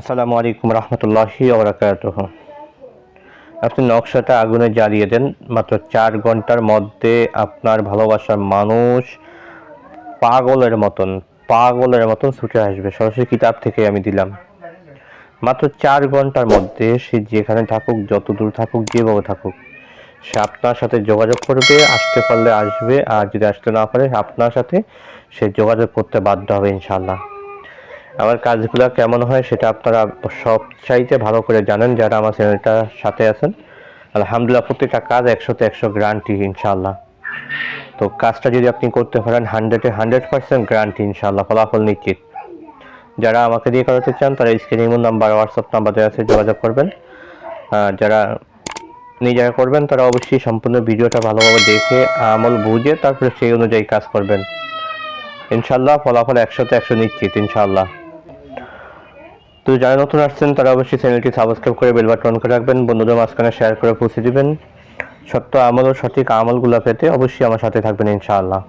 আসসালামু আলাইকুম রহমতুল্লাহি ওবরাকাতুহ আপনি নকশাটা আগুনে জ্বালিয়ে দেন, মাত্র চার ঘণ্টার মধ্যে আপনার ভালোবাসার মানুষ পাগলের মতন পাগলের মতন ছুটে আসবে। সরাসরি কিতাব থেকে আমি দিলাম। মাত্র চার ঘণ্টার মধ্যে সে যেখানে থাকুক, যত দূর থাকুক, যেভাবে থাকুক, সে আপনার সাথে যোগাযোগ করবে, আসতে পারলে আসবে, আর যদি আসতে না পারে, আপনার সাথে সে যোগাযোগ করতে বাধ্য হবে ইনশাল্লাহ আমার কাজগুলো কেমন হয় সেটা আপনারা সব চাইতে ভালো করে জানেন যারা আমার চ্যানেলটার সাথে আছেন। আলহামদুলিল্লাহ প্রত্যেকটা কাজ একশোতে একশো গ্যারান্টি ইনশাল্লাহ তো কাজটা যদি আপনি করতে পারেন হান্ড্রেডে হান্ড্রেড পার্সেন্ট গ্যারান্টি ইনশাল্লাহ ফলাফল নিশ্চিত। যারা আমাকে দিয়ে করাতে চান, তারা স্ক্রিনে নাম্বার হোয়াটসঅ্যাপ নাম্বার দেওয়া আছে, যোগাযোগ করবেন। যারা নিজেরা করবেন, তারা অবশ্যই সম্পূর্ণ ভিডিওটা ভালোভাবে দেখে, আমল বুঝে, তারপরে সেই অনুযায়ী কাজ করবেন। ইনশাল্লাহ ফলাফল একশোতে একশো নিশ্চিত ইনশাল্লাহ তো যারা নতুন আসছেন, তারা অবশ্যই চ্যানেলটি সাবস্ক্রাইব করে বেল বাটন করে রাখবেন। বন্ধুদের মাঝখানে শেয়ার করে পৌঁছে দিবেন। সত্য আমল ও সঠিক আমলগুলো পেতে অবশ্যই আমার সাথে থাকবেন ইনশাআল্লাহ।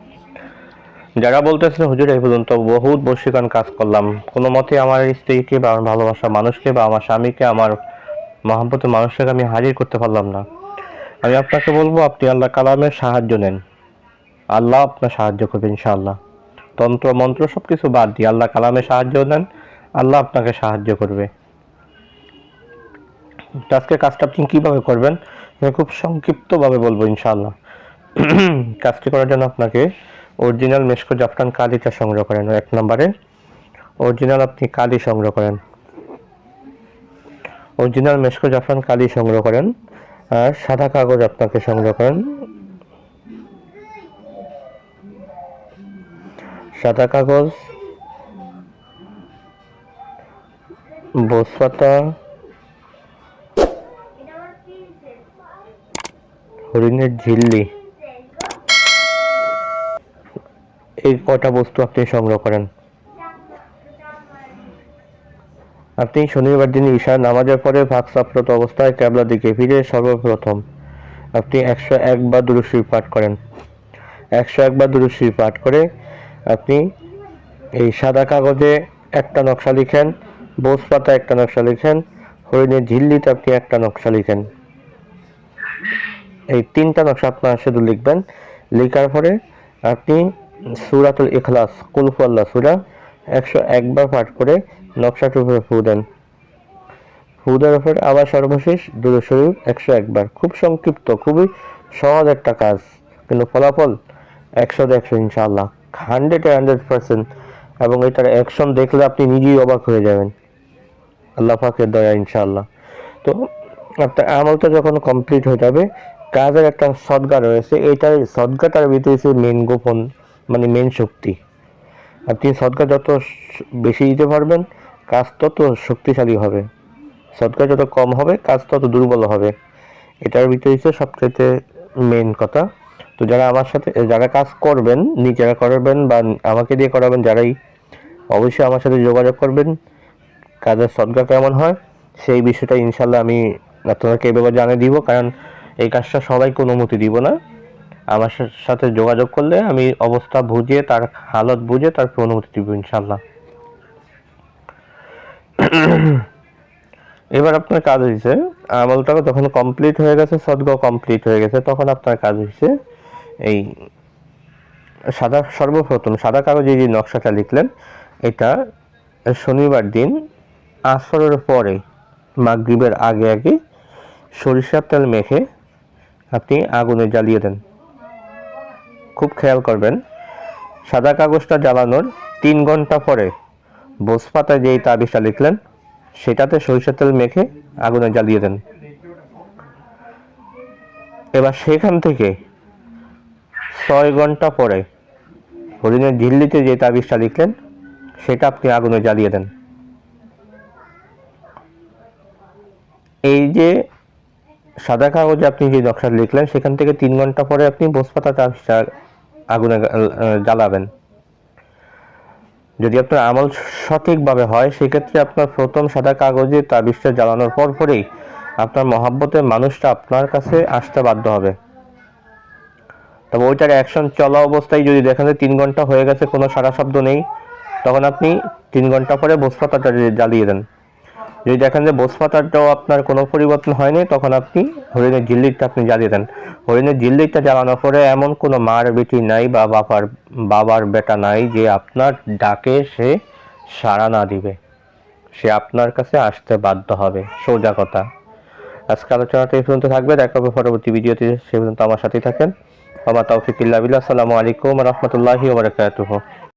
যারা বলতেছেন, হুজুর, এই পর্যন্ত বহুত বর্ষিকান কাজ করলাম। কোনো মতে আমার স্ত্রীকে বা আমার ভালোবাসা মানুষকে বা আমার স্বামীকে, আমার মহাব্বতের মানুষকে আমি হাজির করতে পারলাম না। আমি আপনাকে বলব, আপনি আল্লাহ কালামের সাহায্য নেন। আল্লাহ আপনার সাহায্য করবে ইনশাআল্লাহ। তন্ত্র, মন্ত্র সব কিছু বাদ দিয়ে আল্লাহ কালামের সাহায্য নেন। আল্লাহ আপনাকে সাহায্য করবে। আজকে কাজটা আপনি কীভাবে করবেন? আমি খুব সংক্ষিপ্তভাবে বলব ইনশাআল্লাহ। কাজটি করার জন্য আপনাকে অরিজিনাল মেশকো জাফরান কালিটা সংগ্রহ করেন এক নম্বরে। অরিজিনাল আপনি কালি সংগ্রহ করেন। অরিজিনাল মেশকো জাফরান কালি সংগ্রহ করেন। আর সাদা কাগজ আপনাকে সংগ্রহ করেন। সাদা কাগজ বসপাতা হরিণের ঝিল্লি। এই কটা বস্তু আপনি সংগ্রহ করেন। আপনি শনিবার দিন ঈশা নামাজের পরে ভাগসাপ্রত অবস্থায় ক্যাবলা দিকে ফিরে সর্বপ্রথম আপনি একশো একবার দুরুশ্রী পাঠ করেন। একশো একবার দুরুশ্রী পাঠ করে আপনি এই সাদা কাগজে একটা নকশা লিখেন বোস পাতা একটা নকশা লিখেন, হরিণের ঝিল্লিতে আপনি একটা নকশা লিখেন। এই তিনটা নকশা আপনার শুধু লিখবেন। লেখার পরে আপনি সুরাতুল ইখলাস কুলফু আল্লাহ সুরা, একশো একবার পাঠ করে নকশাটির উপরে ফু দেন। ফু দেওয়ার উপরে আবার সর্বশেষ দুরু শরীফ একশো একবার। খুব সংক্ষিপ্ত, খুবই সহজ একটা কাজ, কিন্তু ফলাফল একশো একশো ইনশাআল্লাহ। হান্ড্রেড হান্ড্রেড পার্সেন্ট এবং এটার অ্যাকশন দেখলে আপনি নিজেই অবাক হয়ে যাবেন। আল্লাহ পাকের দয়া, ইনশাআল্লাহ। তো আপনার আমলটা যখন কমপ্লিট হয়ে যাবে, কাজের একটা সদগা রয়েছে, এইটার সদগাটার ভিতরে হচ্ছে মেন গোপন মানে মেন শক্তি। আপনি সদগা যত বেশি দিতে পারবেন, কাজ তত শক্তিশালী হবে। সদগা যত কম হবে, কাজ তত দুর্বল হবে। এটার ভিতরে হচ্ছে সবচেয়ে মেন কথা। তো যারা আমার সাথে, যারা কাজ করবেন, নিজেরা করবেন বা আমাকে দিয়ে করাবেন যারাই, অবশ্যই আমার সাথে যোগাযোগ করবেন। কাজের সদগা কেমন হয়, সেই বিষয়টা ইনশাল্লাহ আমি আপনাদেরকে এভাবে জানিয়ে দিব, কারণ এই কাজটা সবাইকে অনুমতি দিব না। আমার সাথে যোগাযোগ করলে আমি অবস্থা বুঝিয়ে, তার হালত বুঝে তারপর অনুমতি দিব ইনশাল্লাহ এবার আপনার কাজ হয়েছে আমলটা যখন কমপ্লিট হয়ে গেছে, সদগাও কমপ্লিট হয়ে গেছে, তখন আপনার কাজ হয়েছে এই সাদা, সর্বপ্রথম সাদা কাগজে যে নকশাটা লিখলেন, এটা শনিবার দিন আসরের পরে, মাগরিবের আগে আগে সরিষার তেল মেখে আপনি আগুনে জ্বালিয়ে দেন। খুব খেয়াল করবেন, সাদা কাগজটা জ্বালানোর তিন ঘণ্টা পরে বোসপাতায় যেই তাবিজটা লিখলেন, সেটাতে সরিষার তেল মেখে আগুনে জ্বালিয়ে দেন। এবার সেখান থেকে ছয় ঘণ্টা পরে হরিণের ঝিল্লিতে যে তাবিজটা লিখলেন, সেটা আপনি আগুনে জ্বালিয়ে দেন। এই যে সাদা কাগজে আপনি যে নকশা লিখলেন, সেখান থেকে তিন ঘণ্টা পরে আপনি বোসপাতা তাবিজটা আগুনে জ্বালাবেন। যদি আপনার আমল সঠিকভাবে হয়, সেক্ষেত্রে আপনার প্রথম সাদা কাগজে তাবিজটা জ্বালানোর পর পরেই আপনার মহাব্বতের মানুষটা আপনার কাছে আসতে বাধ্য হবে। তবে ওইটার অ্যাকশন চলা অবস্থায় যদি দেখেন যে তিন ঘণ্টা হয়ে গেছে, কোনো সারা শব্দ নেই, তখন আপনি তিন ঘণ্টা পরে বোসপাতাটা জ্বালিয়ে দেন। যদি দেখেন যে বোসপাতাটাও আপনার কোনো পরিবর্তন হয়নি, তখন আপনি হরিণের জিল্লিটা আপনি জ্বালিয়ে দেন। হরিণের জিল্লিটা জ্বালানোর পরে এমন কোনো মার বেটি নাই বা বাবার বাবার বেটা নাই যে আপনার ডাকে সে সাড়া না দিবে। সে আপনার কাছে আসতে বাধ্য হবে। সোজা কথা। আজকে আলোচনাটা এই পর্যন্ত থাকবে। দেখা হবে পরবর্তী ভিডিওতে। সে পর্যন্ত আমার সাথেই থাকেন। তৌফিকুল্লাহ বিল্লাহ। আসসালামু আলাইকুম রহমতুল্লাহি ওবরাকাতুহু